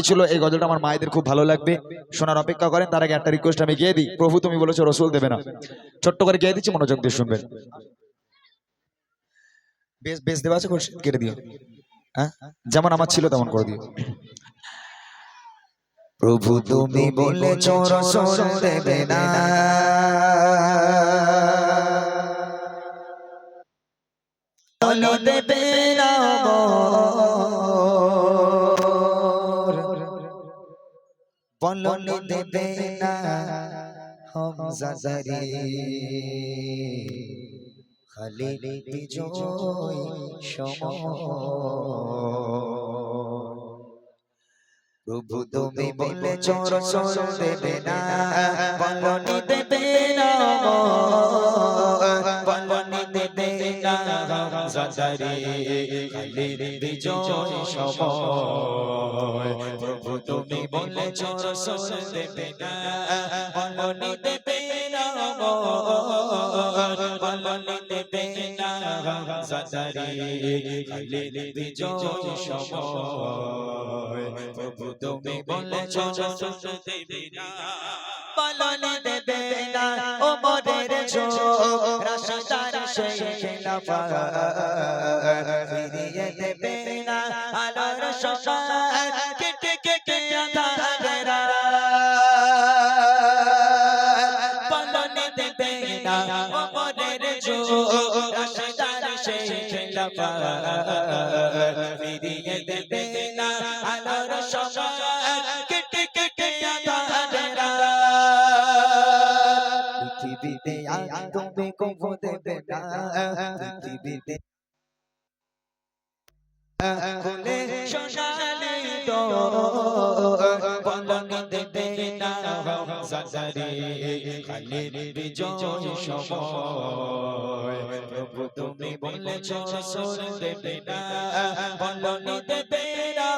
ছিল এই গজলটা আমার মায়েদের খুব ভালো লাগবে। শোনার অপেক্ষা করেন, তার আগে একটা রিকোয়েস্ট আমি গিয়ে দিই। প্রভু, তুমি বলেছ রসুল দেবে না। ছোট্ট করে গিয়ে দিচ্ছি, মনোযোগ দিয়ে শুনবেন। বেশ বেশ দেওয়া আছে? কেটে দিও। হ্যাঁ? যেমন আমার ছিল তেমন করে দিও। প্রভু, তুমি বলেছ রসুল দেবে না। বলো দেবে না বলো দেবে না হামজা জারি। খালি বিজয় প্রভু তুমি বলেছ রসুল দেবে না। বলনি দেবে না। বলনি দেবে না। হামজাদারি খালি বিজয় সময়। তুমি বলেছ রসুল দেবে না। বলনি দেবে না বলনি দেবে না হামজাদারি খালি বিজয় সময়। প্রভু তুমি বলেছ রসুল দেবে না। বলনি দেবে না, ও মোদের চোখ রাশাদার সেই খেলাফা ফিরিয়ে দেবে না, আলোর সকাল চোখ রাশাদার সেই খেলাফা। ফিরিয়ে দেবে না আলোর সকাল কেটে কেটে পৃথিবীতে তুমি কবু দেবে না, পৃথিবীতে সাজারে খালি বিজয় সময় প্রভু, তুমি বলেছ, সোর দেবে না, বলনি দেবে না,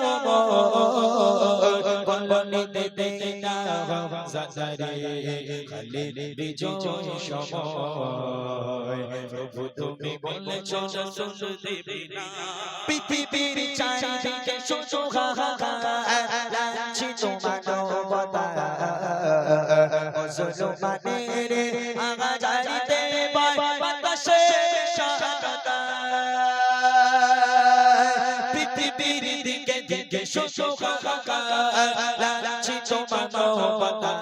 বলনি দেবে না। সাজারে খালি বিজয় সময় প্রভু, তুমি বলেছ, সোর দেবে না। পৃথিবীর চারিদিকে শুধু হাহাকার তোমার মানবতা মুসলমানের আগাজারিতে বাতাসে শাহাদাত পৃথিবীর দিকে দিকে শুধু হাহাকার তোমার মানবতা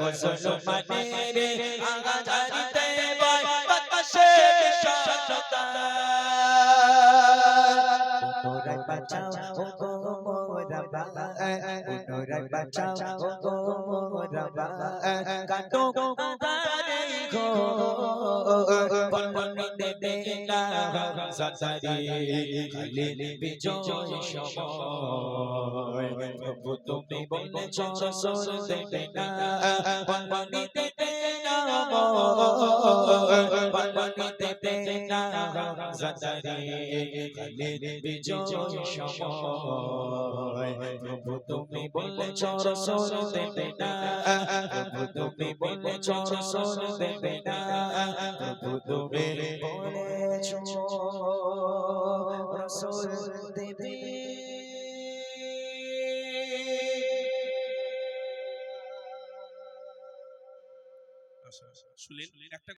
মুসলমানের আগাজারিতে বাতাসে শাহাদাত পুনরায় বাঁচাও ও গো মোরা বা পুনরায় বাঁচাও ও গো মোরা বা কাটো কাদারে গো বলনি দেবে না সাসারি খালি বিজয় সময় প্রভু তুমি বলেছ রসুল দেবে না বলনি দেবে না বলনি দেবে না সাসারি খালি বিজয় সময় প্রভু তুমি বলেছ রসুল দেবে না তুমি বলেছ রসুল দেবে না তুমি একটা